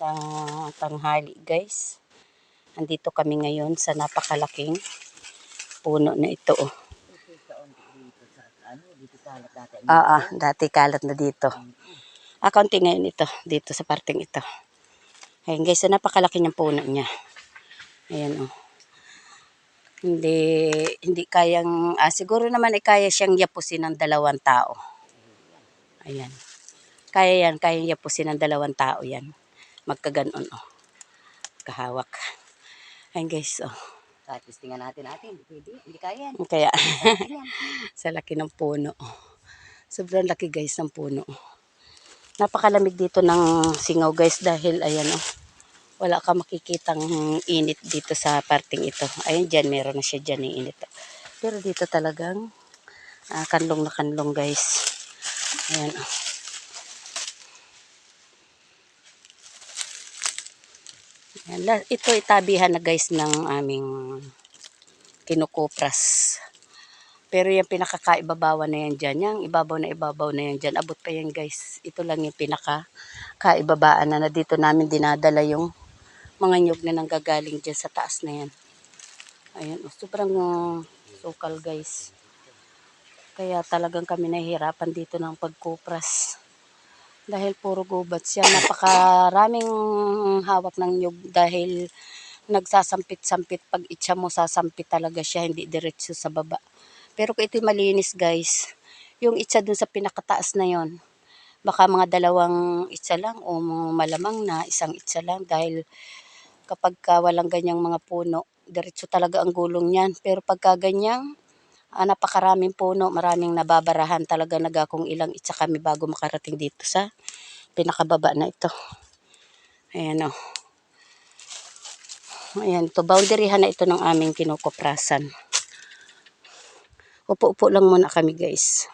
Magandang tanghali guys. Andito kami ngayon sa napakalaking puno na ito. Oh. Ah, ah, dati kalat na dito. Ah, kaunti ngayon ito, dito sa parting ito. Ayun guys, so napakalaki niyang puno niya. Ayan oh. Hindi, hindi kayang, ah, siguro naman ay kaya siyang yapusin ng dalawang tao. Ayan. Kaya yan, kaya yapusin ng dalawang tao yan. Magkaganon oh. Kahawak. Ayun guys, oh. Testingan natin natin, hindi pwede, hindi kaya yan. Kaya, sa laki ng puno. Sobrang laki guys ng puno. Napakalamig dito ng singaw guys dahil ayan oh. Wala ka makikitang init dito sa parting ito. Ayun dyan, meron na siya dyan yung init. Pero dito talagang ah, kanlong na kanlong guys. Ayan oh. Ayan, ito itabihan na guys ng aming kinukupras. Pero yung pinakakaibabawan na yan dyan, yung ibabaw na ibabaw na yan dyan, abot pa yan guys. Ito lang yung pinakakaibabaan na, na dito namin dinadala yung mga nyug na nanggagaling dyan sa taas na yan. Ayan, oh, sobrang uh, sukal guys. Kaya talagang kami nahihirapan dito ng pagkupras. Dahil puro gubat siya. Napakaraming hawak ng nyug dahil nagsasampit-sampit. Pag itcha mo, sasampit talaga siya, hindi diretso sa baba. Pero kung ito'y malinis guys, yung itcha dun sa pinakataas na yon baka mga dalawang itcha lang o malamang na isang itcha lang dahil kapag ka walang ganyang mga puno, diretso talaga ang gulong niyan. Pero pagka ganyang, ah, napakaraming puno, maraming nababarahan talaga nagakong ilang itcha kami bago makarating dito sa pinakababa na ito. Ayan o. Ayan, to boundaryhan na ito ng aming kinukuprasan. Upo-upo lang muna kami guys.